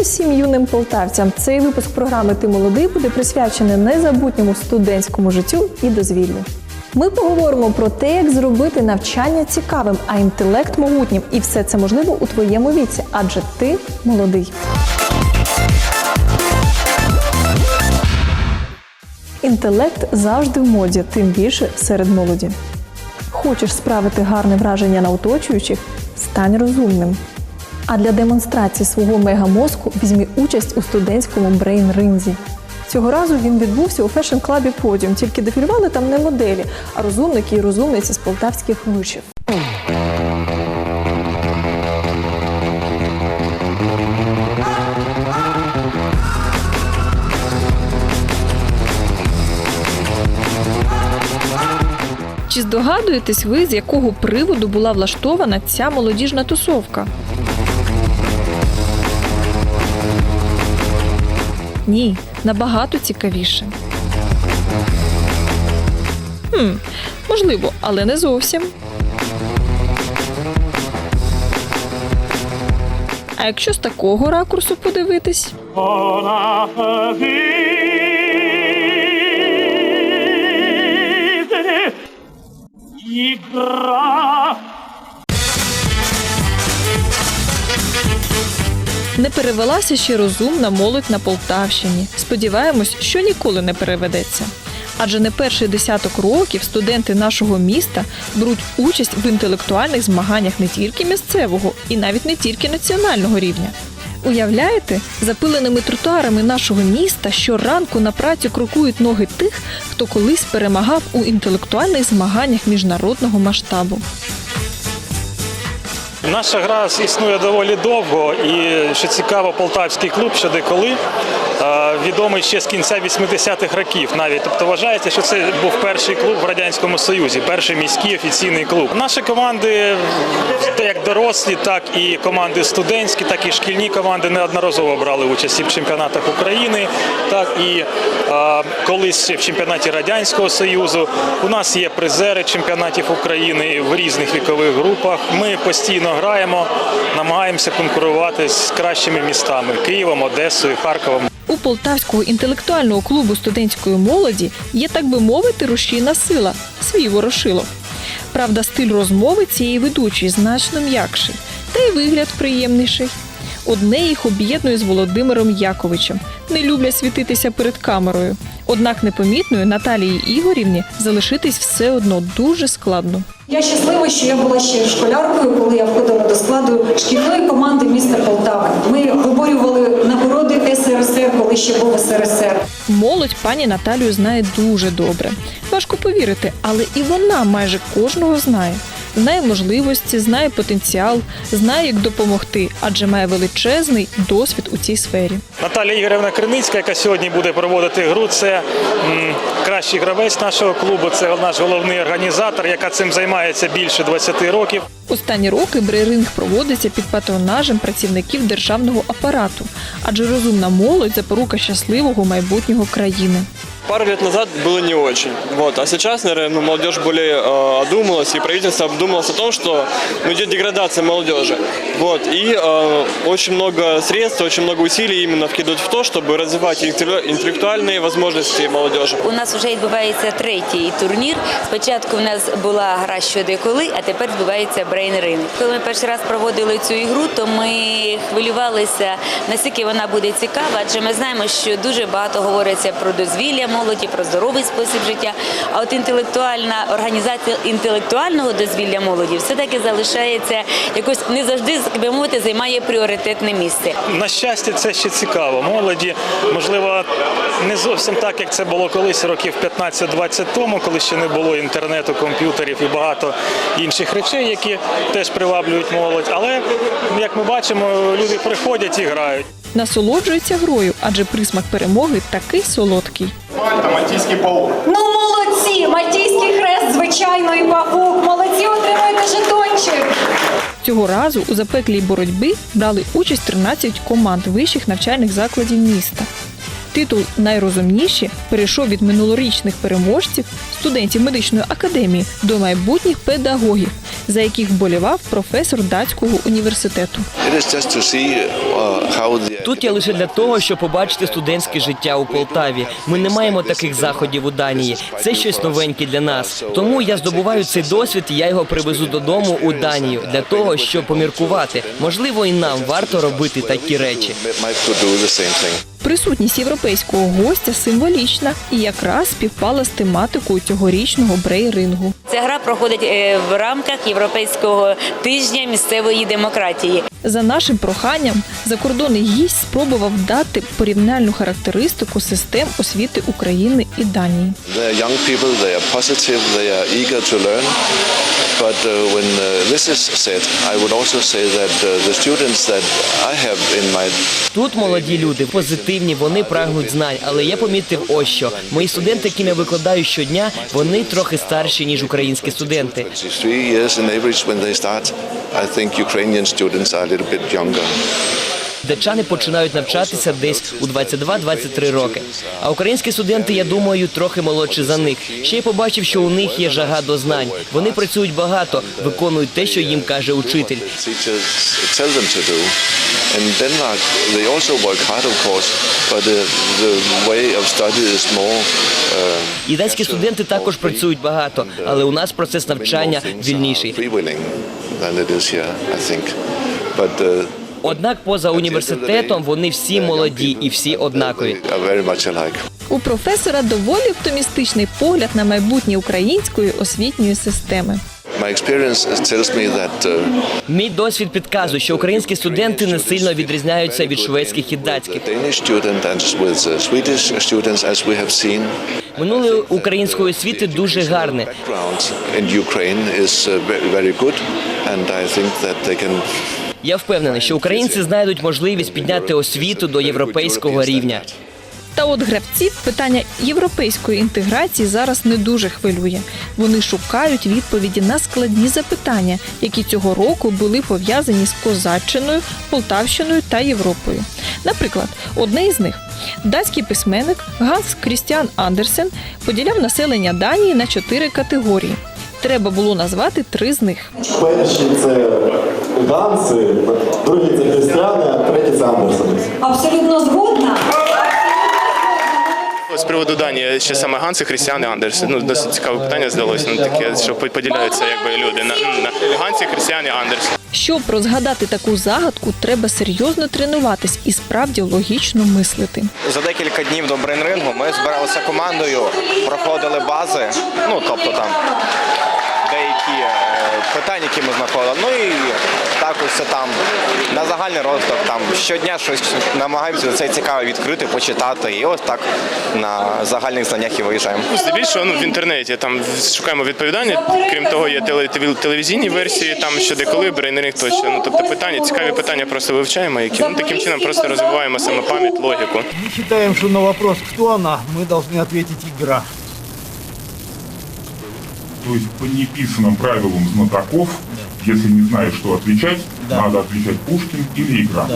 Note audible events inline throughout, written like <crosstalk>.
Усім юним полтавцям! Цей випуск програми Ти молодий буде присвячений незабутньому студентському життю і дозвіллю. Ми поговоримо про те, як зробити навчання цікавим, а інтелект могутнім. І все це можливо у твоєму віці, адже ти молодий. Інтелект завжди в моді, тим більше серед молоді. Хочеш справити гарне враження на оточуючих? Стань розумним. А для демонстрації свого мегамозку візьмі участь у студентському брейн-ринзі. Цього разу він відбувся у фешн-клабі Подіум, тільки дефілювали там не моделі, а розумники і розумниці з полтавських вишів. Чи здогадуєтесь ви, з якого приводу була влаштована ця молодіжна тусовка? Ні, набагато цікавіше. Хм, можливо, але не зовсім. А якщо з такого ракурсу подивитись? Ігра. Не перевелася ще розумна молодь на Полтавщині. Сподіваємось, що ніколи не переведеться. Адже не перший десяток років студенти нашого міста беруть участь в інтелектуальних змаганнях не тільки місцевого і навіть не тільки національного рівня. Уявляєте, запиленими тротуарами нашого міста щоранку на працю крокують ноги тих, хто колись перемагав у інтелектуальних змаганнях міжнародного масштабу. Наша гра існує доволі довго, і що цікаво, полтавський клуб ще деколи е, відомий ще з кінця 80-х років. Навіть тобто вважається, що це був перший клуб в радянському союзі, перший міський офіційний клуб. Наші команди, як дорослі, так і команди студентські, так і шкільні команди неодноразово брали участь і в чемпіонатах України, так і е, колись ще в чемпіонаті радянського союзу. У нас є призери чемпіонатів України в різних вікових групах. Ми постійно граємо, намагаємося конкурувати з кращими містами Києвом, Одесою, Харковом. У Полтавського інтелектуального клубу студентської молоді є, так би мовити, рушійна сила свій ворошилов. Правда, стиль розмови цієї ведучої значно м'якший, та й вигляд приємніший. Одне їх об'єднує з Володимиром Яковичем. Не люблять світитися перед камерою. Однак непомітною Наталії Ігорівні залишитись все одно дуже складно. Я щаслива, що я була ще школяркою, коли я входила до складу шкільної команди міста Полтави. Ми виборювали нагороди СРСР, коли ще був СРСР. Молодь пані Наталію знає дуже добре. Важко повірити, але і вона майже кожного знає. Знає можливості, знає потенціал, знає, як допомогти, адже має величезний досвід у цій сфері. Наталія Ігорівна Криницька, яка сьогодні буде проводити гру, це кращий гравець нашого клубу. Це наш головний організатор, яка цим займається більше 20 років. Останні роки брейринг проводиться під патронажем працівників державного апарату, адже розумна молодь запорука щасливого майбутнього країни. Пару лет назад было не очень. Вот. А сейчас, наверное, ну, молодежь более э, одумалась, и правительство обдумалось о том, что ну, идет деградация молодежи. Вот. И э, очень много средств, очень много усилий именно вкидывают в то, чтобы развивать интелле- интеллектуальные возможности молодежи. У нас вже відбувається третій турнір. Спочатку в нас була гра щодо коли, а тепер відбувається брейн ринг. Коли ми перший раз проводили цю ігру, то ми хвилювалися, наскільки вона буде цікава, адже ми знаємо, що дуже багато говориться про дозвілля молоді, про здоровий спосіб життя. А от інтелектуальна організація інтелектуального дозвілля молоді все-таки залишається якось не завжди, би мовити, займає пріоритетне місце. На щастя, це ще цікаво. Молоді, можливо, не зовсім так, як це було колись років 15-20 тому, коли ще не було інтернету, комп'ютерів і багато інших речей, які теж приваблюють молодь. Але як ми бачимо, люди приходять і грають. Насолоджується грою, адже присмак перемоги такий солодкий. Мальта, мальтійський паук. Ну молодці! Мальтійський хрест, звичайно, і павук. Молодці, отримуєте жетончик. Цього разу у запеклій боротьбі брали участь 13 команд вищих навчальних закладів міста. Титул найрозумніші перейшов від минулорічних переможців, студентів медичної академії до майбутніх педагогів, за яких вболівав професор датського університету. It is just to see how the Тут я лише для того, щоб побачити студентське життя у Полтаві. Ми не маємо таких заходів у Данії. Це щось новеньке для нас. Тому я здобуваю цей досвід. і Я його привезу додому у Данію для того, щоб поміркувати. Можливо, і нам варто робити такі речі. Присутність європейського гостя символічна і якраз співпала з тематикою цьогорічного брейрингу. Ця гра проходить е, в рамках Європейського тижня місцевої демократії. За нашим проханням, закордонний гість спробував дати порівняльну характеристику систем освіти України і Данії. But uh, when uh, this is said, I would also say that uh, the students that I have in my Тут молоді люди позитивні, вони прагнуть знань. Але я помітив ось що мої студенти, яким я викладаю щодня, вони трохи старші ніж українські студенти. 23 years in average when they start, I think Ukrainian students are a little bit younger. Датчани починають навчатися десь у 22-23 роки. А українські студенти, я думаю, трохи молодші за них. Ще й побачив, що у них є жага до знань. Вони працюють багато, виконують те, що їм каже учитель. In Denmark, they also work hard, of студенти також працюють багато, але у нас процес навчання вільніший. Однак поза університетом вони всі молоді і всі однакові. У професора доволі оптимістичний погляд на майбутнє української освітньої системи. Uh, Мій досвід підказує, що українські студенти не сильно відрізняються від шведських і датських. With uh, Минуле української освіти дуже гарне. uh, and I think that they can Я впевнений, що українці знайдуть можливість підняти освіту до європейського рівня. Та от гравців питання європейської інтеграції зараз не дуже хвилює. Вони шукають відповіді на складні запитання, які цього року були пов'язані з Козаччиною, Полтавщиною та Європою. Наприклад, одне із них датський письменник Ганс Крістіан Андерсен поділяв населення Данії на чотири категорії. Треба було назвати три з них. Перші це Ганси, другі це Християни, а треті це Андерсени. Абсолютно згодна. З приводу Данії ще саме Ганс і Христіан і Андерс. Ну досить цікаве питання здалося. Ну таке, що поділяються якби люди на, на Ганс і Христіан і Андерс. Щоб розгадати таку загадку, треба серйозно тренуватись і справді логічно мислити. За декілька днів до брейнрингу ми збиралися командою, проходили бази, ну тобто там деякі е, питання, які ми знаходили. Ну і також це там на загальний розвиток. Там щодня щось намагаємося це цікаво відкрити, почитати. І ось так на загальних знаннях і виїжджаємо. Ну, Здебільшого ну, в інтернеті там шукаємо відповідання. Крім того, є теле- теле- телевізійні версії, там що деколи, брейнеринг тощо. Ну тобто питання, цікаві питання просто вивчаємо, які ну, таким чином просто розвиваємо саме пам'ять, логіку. Мы считаем, что на вопрос «Кто она?» мы должны ответить «Игра». То есть по неписанным правилам знатоков, если не знаешь, что отвечать, надо отвечать Пушкин или игра.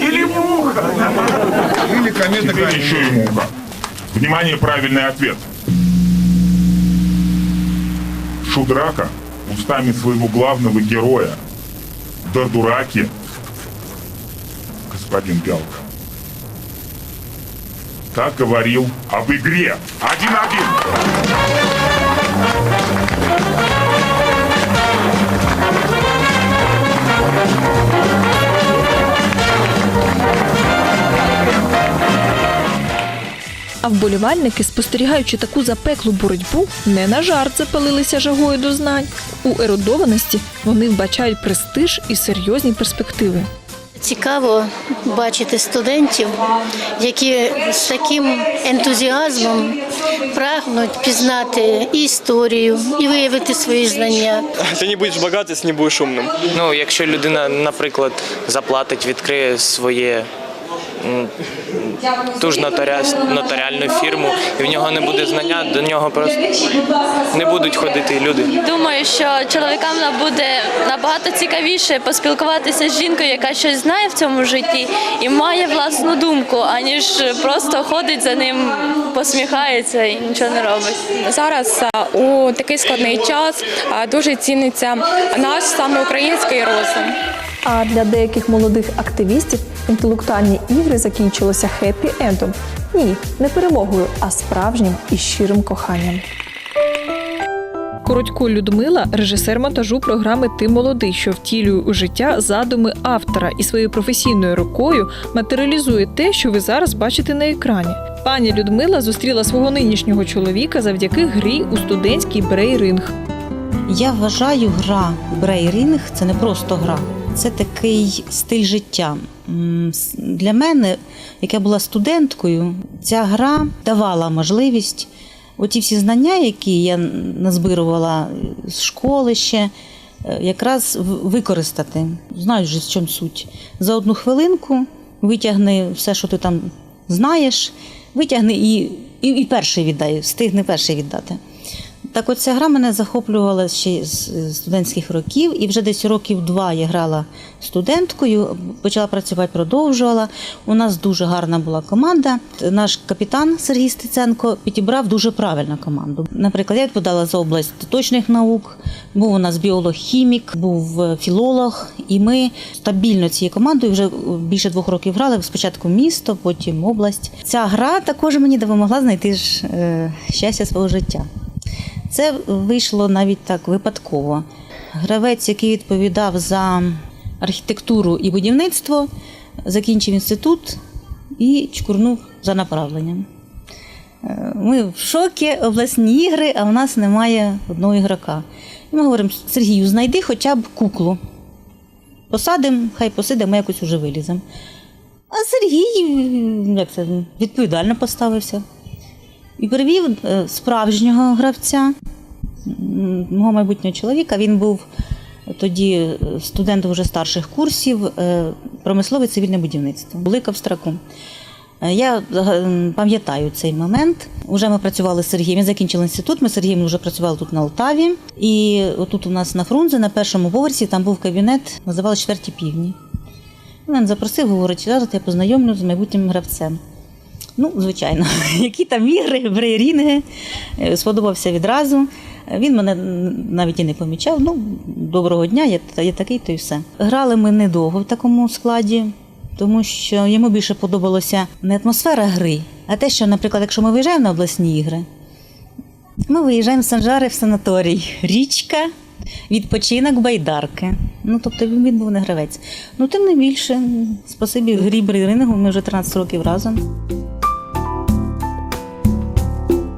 Или муха. Или комета Теперь еще и муха. Внимание, правильный ответ. Шудрака устами своего главного героя, да дураки, господин Пялка, так говорил об игре. Один-один. А вболівальники, спостерігаючи таку запеклу боротьбу, не на жарт запалилися жагою до знань. У ерудованості вони вбачають престиж і серйозні перспективи. Цікаво бачити студентів, які з таким ентузіазмом прагнуть пізнати і історію, і виявити свої знання. Ти не будеш багатий, не будеш умним. Ну, якщо людина, наприклад, заплатить, відкриє своє ту ж нотаріальну фірму, і в нього не буде знання, до нього просто не будуть ходити люди. Думаю, що чоловікам буде набагато цікавіше поспілкуватися з жінкою, яка щось знає в цьому житті і має власну думку, аніж просто ходить за ним, посміхається і нічого не робить. Зараз у такий складний час дуже ціниться наш саме український розум. А для деяких молодих активістів інтелектуальні ігри закінчилися хеппі-ендом. Ні, не перемогою, а справжнім і щирим коханням. Коротько Людмила, режисер монтажу програми Ти молодий, що втілює у життя задуми автора і своєю професійною рукою матеріалізує те, що ви зараз бачите на екрані. Пані Людмила зустріла свого нинішнього чоловіка завдяки грі у студентський брейринг. Я вважаю, гра брейрінг це не просто гра, це такий стиль життя. Для мене, яка була студенткою, ця гра давала можливість оті всі знання, які я назбирувала з школи ще, е, якраз використати. Знаєш, в чому суть. За одну хвилинку витягни все, що ти там знаєш, витягни і, і, і перший віддай, встигни перший віддати. Так от ця гра мене захоплювала ще з студентських років, і вже десь років два я грала студенткою, почала працювати, продовжувала. У нас дуже гарна була команда. Наш капітан Сергій Стеценко підібрав дуже правильну команду. Наприклад, я відповідала за область точних наук, був у нас біолог-хімік, був е, філолог, і ми стабільно цією командою вже більше двох років грали. Спочатку місто, потім область. Ця гра також мені допомогла знайти ж е, щастя свого життя. Це вийшло навіть так випадково. Гравець, який відповідав за архітектуру і будівництво, закінчив інститут і чкурнув за направленням. Е, Ми в шокі, обласні ігри, а в нас немає одного ігрока. І ми говоримо: Сергію, знайди хоча б куклу. Посадимо, хай посидимо, якось уже виліземо. А Сергій як це, відповідально поставився і привів е, справжнього гравця, мого майбутнього чоловіка. Він був тоді е, студентом вже старших курсів е, промислове цивільне будівництво. Були Ковстраку. Е, Я пам'ятаю цей момент. Уже ми працювали з Сергієм. Він закінчив інститут. Ми з Сергієм вже працювали тут на Алтаві. І отут у нас на Фрунзе, на першому поверсі, там був кабінет, називали четверті півні. Він запросив, говорить, зараз я познайомлю з майбутнім гравцем. Ну, звичайно, <laughs> які там ігри, брейрінги, е, сподобався відразу. Він мене навіть і не помічав. Ну, доброго дня, я, я такий, то й все. Грали ми недовго в такому складі, тому що йому більше подобалося не атмосфера гри, а те, що, наприклад, якщо ми виїжджаємо на обласні ігри, ми виїжджаємо з Санжари в санаторій. Річка, відпочинок байдарки. Ну, тобто він був не гравець. Ну, тим не більше, спасибі грі брейрингу, ми вже 13 років разом.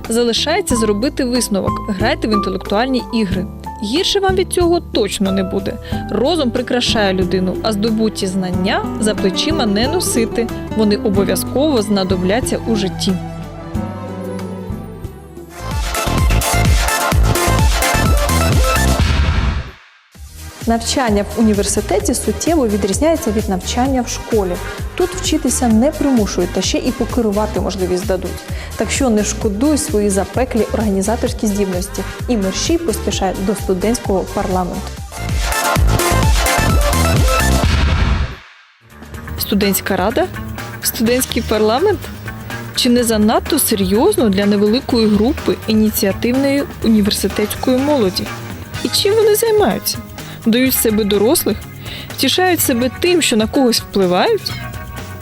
Залишається зробити висновок: грайте в інтелектуальні ігри. Гірше вам від цього точно не буде. Розум прикрашає людину, а здобуті знання за плечима не носити. Вони обов'язково знадобляться у житті. Навчання в університеті суттєво відрізняється від навчання в школі. Тут вчитися не примушують та ще і покерувати можливість дадуть. Так що не шкодуй свої запеклі організаторські здібності і мерщій поспішай до студентського парламенту. Студентська рада? Студентський парламент? Чи не занадто серйозно для невеликої групи ініціативної університетської молоді? І чим вони займаються? Дають себе дорослих? Втішають себе тим, що на когось впливають?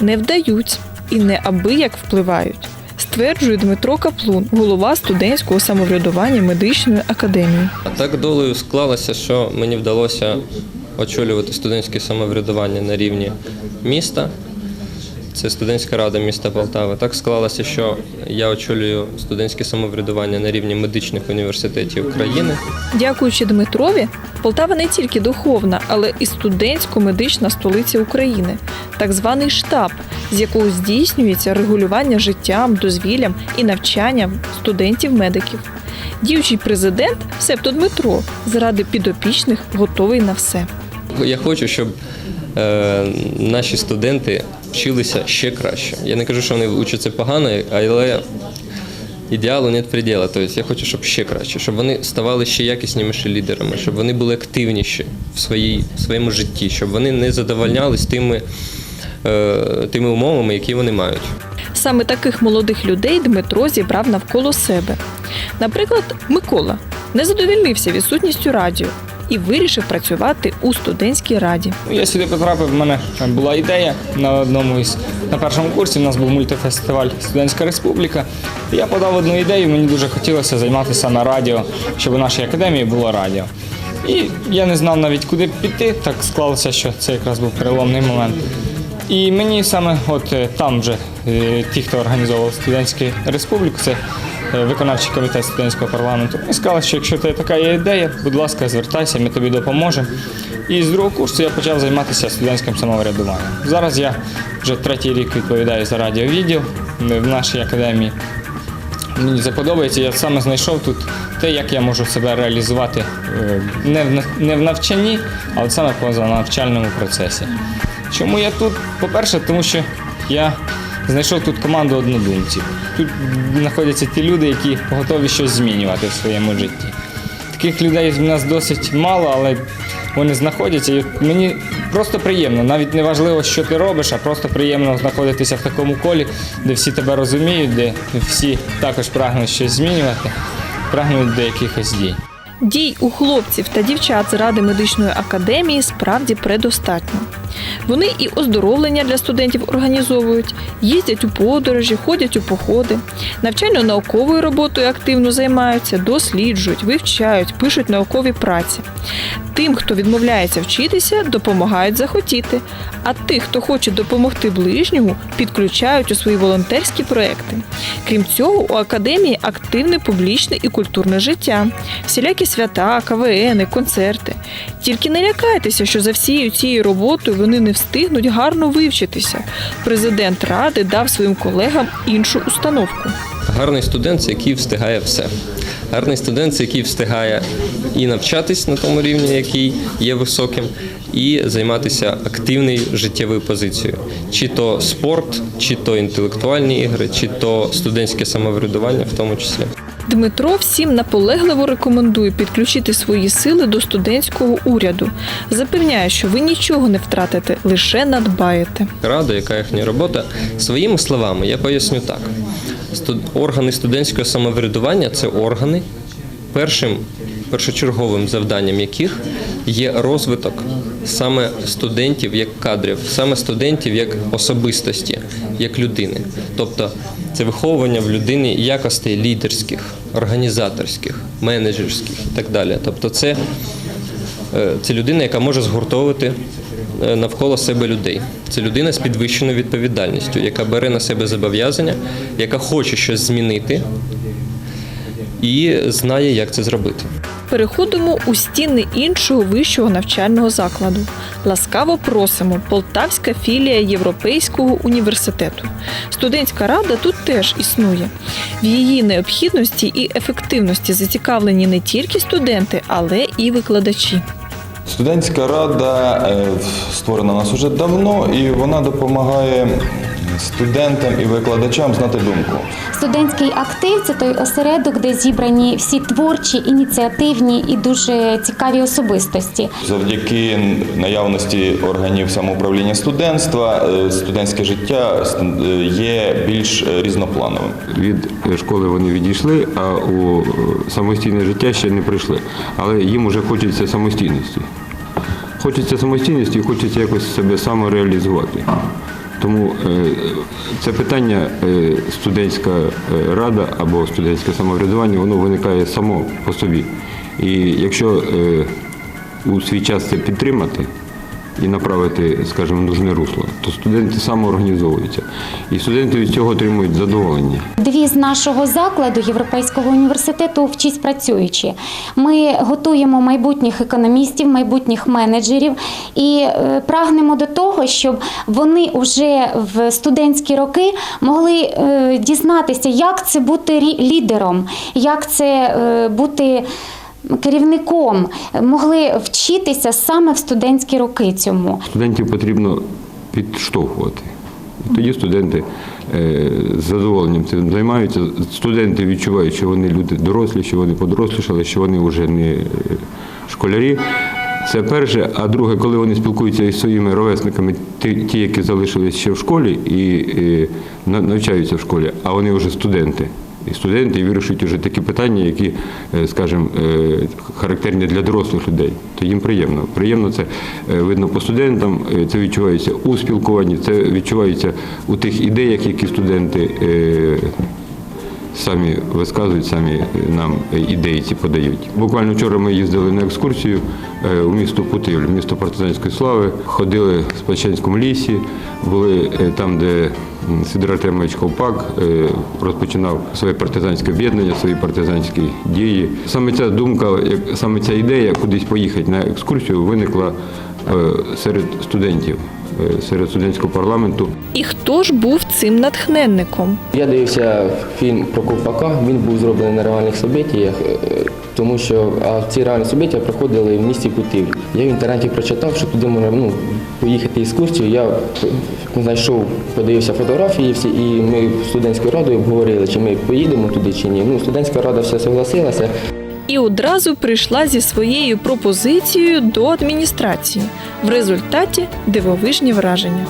Не вдають і неабияк впливають, стверджує Дмитро Каплун, голова студентського самоврядування медичної академії. Так долею склалося, що мені вдалося очолювати студентське самоврядування на рівні міста. Це студентська рада міста Полтави. Так склалося, що я очолюю студентське самоврядування на рівні медичних університетів країни. Дякуючи Дмитрові, Полтава не тільки духовна, але і студентсько-медична столиця України, так званий штаб, з якого здійснюється регулювання життям, дозвіллям і навчанням студентів-медиків. Діючий президент, себто Дмитро, заради підопічних готовий на все. Я хочу, щоб наші студенти вчилися ще краще. Я не кажу, що вони вчаться погано, але ідеалу нет приділа. Тобто я хочу, щоб ще краще, щоб вони ставали ще якіснішими лідерами, щоб вони були активніші в, своїй, в своєму житті, щоб вони не задовольнялись тими, е, тими умовами, які вони мають. Саме таких молодих людей Дмитро зібрав навколо себе. Наприклад, Микола не задовільнився відсутністю радіо. І вирішив працювати у студентській раді. Ну, Я сюди потрапив, в мене була ідея на одному із на першому курсі. У нас був мультифестиваль Студентська Республіка. Я подав одну ідею, мені дуже хотілося займатися на радіо, щоб у нашій академії було радіо. І я не знав навіть куди піти, так склалося, що це якраз був переломний момент. І мені саме от е, там вже е, ті, хто організовував студентську республіку, це е, виконавчий комітет студентського парламенту, і сказали, що якщо тебе така є ідея, будь ласка, звертайся, ми тобі допоможемо. І з другого курсу я почав займатися студентським самоврядуванням. Зараз я вже третій рік відповідаю за радіовідділ в нашій академії. Мені це подобається. Я саме знайшов тут те, як я можу себе реалізувати не в, нав- не в навчанні, а саме поза навчальному процесі. Чому я тут? По-перше, тому що я знайшов тут команду однодумців. Тут знаходяться ті люди, які готові щось змінювати в своєму житті. Таких людей в нас досить мало, але вони знаходяться. І мені просто приємно. Навіть не важливо, що ти робиш, а просто приємно знаходитися в такому колі, де всі тебе розуміють, де всі також прагнуть щось змінювати, прагнуть до якихось дій. Дій у хлопців та дівчат ради медичної академії справді предостатньо. Вони і оздоровлення для студентів організовують, їздять у подорожі, ходять у походи, навчально-науковою роботою активно займаються, досліджують, вивчають, пишуть наукові праці. Тим, хто відмовляється вчитися, допомагають захотіти. А тих, хто хоче допомогти ближньому, підключають у свої волонтерські проекти. Крім цього, у академії активне публічне і культурне життя, всілякі свята, КВНи, концерти. Тільки не лякайтеся, що за всією цією роботою вони не встигнуть гарно вивчитися. Президент ради дав своїм колегам іншу установку. Гарний студент який встигає все. Гарний студент який встигає і навчатись на тому рівні, який є високим, і займатися активною життєвою позицією. Чи то спорт, чи то інтелектуальні ігри, чи то студентське самоврядування в тому числі. Дмитро всім наполегливо рекомендує підключити свої сили до студентського уряду. Запевняє, що ви нічого не втратите, лише надбаєте. Рада, яка їхня робота. Своїми словами я поясню так: органи студентського самоврядування це органи, першим першочерговим завданням яких є розвиток саме студентів як кадрів, саме студентів як особистості, як людини. Тобто це виховування в людині якостей лідерських, організаторських, менеджерських і так далі. Тобто, це Е, Це людина, яка може згуртовувати е, навколо себе людей. Це людина з підвищеною відповідальністю, яка бере на себе зобов'язання, яка хоче щось змінити і знає, як це зробити. Переходимо у стіни іншого вищого навчального закладу. Ласкаво просимо Полтавська філія Європейського університету. Студентська рада тут теж існує. В її необхідності і ефективності зацікавлені не тільки студенти, але і викладачі. Студентська рада е, створена нас уже давно і вона допомагає студентам і викладачам знати думку. Студентський актив це той осередок, де зібрані всі творчі, ініціативні і дуже цікаві особистості. Завдяки наявності органів самоуправління студентства, е, студентське життя е, є більш різноплановим. Від школи вони відійшли, а у е, самостійне життя ще не прийшли. Але їм вже хочеться самостійності. Хочеться самостійності і хочеться якось себе самореалізувати. Тому е, це питання е, студентська е, рада або студентське самоврядування, воно виникає само по собі. І якщо у свій час це підтримати і направити, скажімо, нужне русло, то студенти самоорганізовуються. І студенти від цього отримують задоволення. Девіз нашого закладу Європейського університету вчись працюючи. Ми готуємо майбутніх економістів, майбутніх менеджерів і е, прагнемо до того, щоб вони вже в студентські роки могли е, дізнатися, як це бути лідером, як це е, бути. Керівником могли вчитися саме в студентські роки цьому. Студентів потрібно підштовхувати. Тоді студенти е, з задоволенням цим займаються. Студенти відчувають, що вони люди дорослі, що вони подорослішали, що вони вже не е, школярі. Це перше. А друге, коли вони спілкуються із своїми ровесниками, ті, які залишились ще в школі і, е, на- навчаються в школі, а вони вже студенти. Студенти вирішують вже такі питання, які, е, скажімо, е, характерні для дорослих людей. То їм приємно. Приємно це е, видно по студентам, це відчувається у спілкуванні, це відчувається у тих ідеях, які студенти самі висказують, самі нам ідеї ці подають. Буквально вчора ми їздили на екскурсію у місто Путивль, місто партизанської слави. Ходили в Спадщанському лісі, були там, де Сидор Артемович Ковпак е, розпочинав своє партизанське об'єднання, свої партизанські дії. Саме ця думка, як- саме ця ідея кудись поїхати на екскурсію виникла е, серед студентів, е, серед студентського парламенту. І хто ж був цим натхненником? Я дивився фільм про Ковпака, він був зроблений на реальних событіях, тому що а ці реальні события проходили в місті Путивль. Я в інтернеті прочитав, що туди можна ну, поїхати екскурсію. Я знайшов, подивився фотографії всі, і ми студентською радою обговорили, чи ми поїдемо туди чи ні. Ну, студентська рада все согласилася. І одразу прийшла зі своєю пропозицією до адміністрації. В результаті дивовижні враження.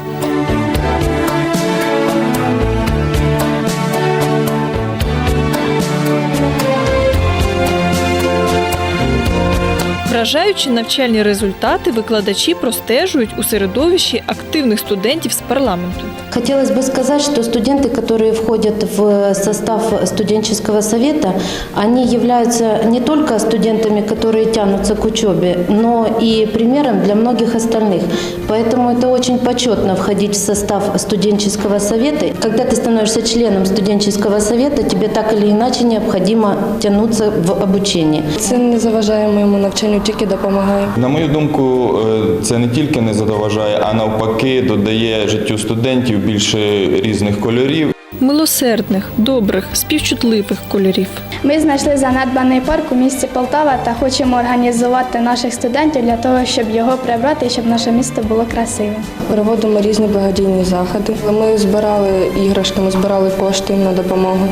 Вражаючи навчальні результати, викладачі простежують у середовищі активних студентів з парламенту. Хотелось бы сказать, что студенты, которые входят в состав студенческого совета, они являются не только студентами, которые тянутся к учебе, но и примером для многих остальных. Поэтому это очень почетно входить в состав студенческого совета. Когда ты становишься членом студенческого совета, тебе так или иначе необходимо тянуться в обучение. Це не заважає моєму навчанню, тільки допомагає. На мою думку, е, це не тільки не заважає, а навпаки додає життю студентів більше різних кольорів. Милосердних, добрих, співчутливих кольорів. Ми знайшли занедбаний парк у місті Полтава та хочемо організувати наших студентів для того, щоб його прибрати і щоб наше місто було красивим. Проводимо різні благодійні заходи. Ми збирали іграшки, ми збирали кошти на допомогу.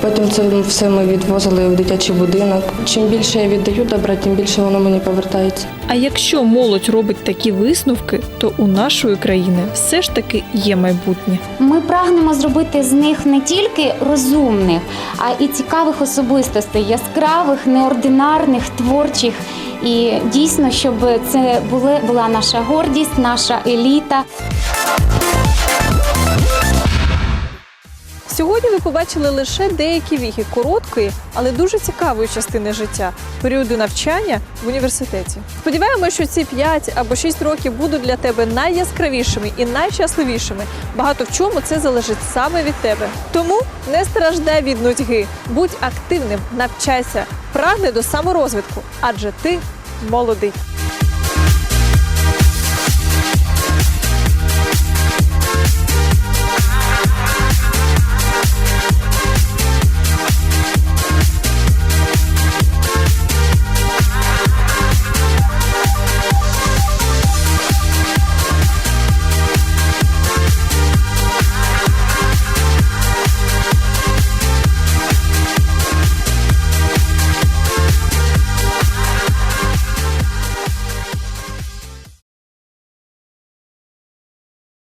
Потім це все ми відвозили в дитячий будинок. Чим більше я віддаю добра, тим більше воно мені повертається. А якщо молодь робить такі висновки, то у нашої країни все ж таки є майбутнє. Ми прагнемо зробити з них не тільки розумних, а і цікавих особистостей, яскравих, неординарних, творчих. І дійсно, щоб це були, була наша гордість, наша еліта. Сьогодні ви побачили лише деякі віхи короткої, але дуже цікавої частини життя періоду навчання в університеті. Сподіваємося, що ці 5 або 6 років будуть для тебе найяскравішими і найщасливішими. Багато в чому це залежить саме від тебе. Тому не страждай від нудьги, будь активним, навчайся, прагни до саморозвитку, адже ти молодий.